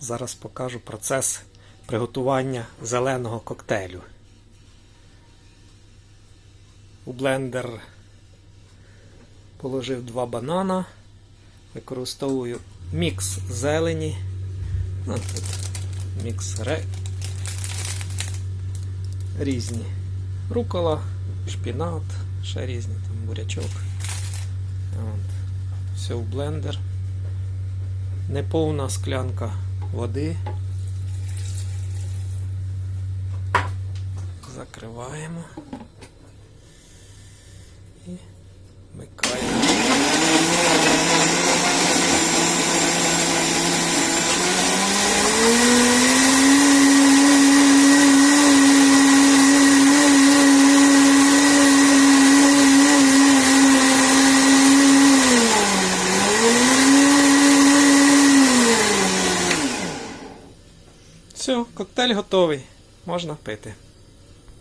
Зараз покажу процес приготування зеленого коктейлю. У блендер положив два банана, використовую мікс зелені. Ну, тут мікс ре... різні. Рукола, шпінат, ще різні, там бурячок. От. Все в блендер. Неповна склянка води. Закриваємо і Все, коктейль готовий. Можна пити.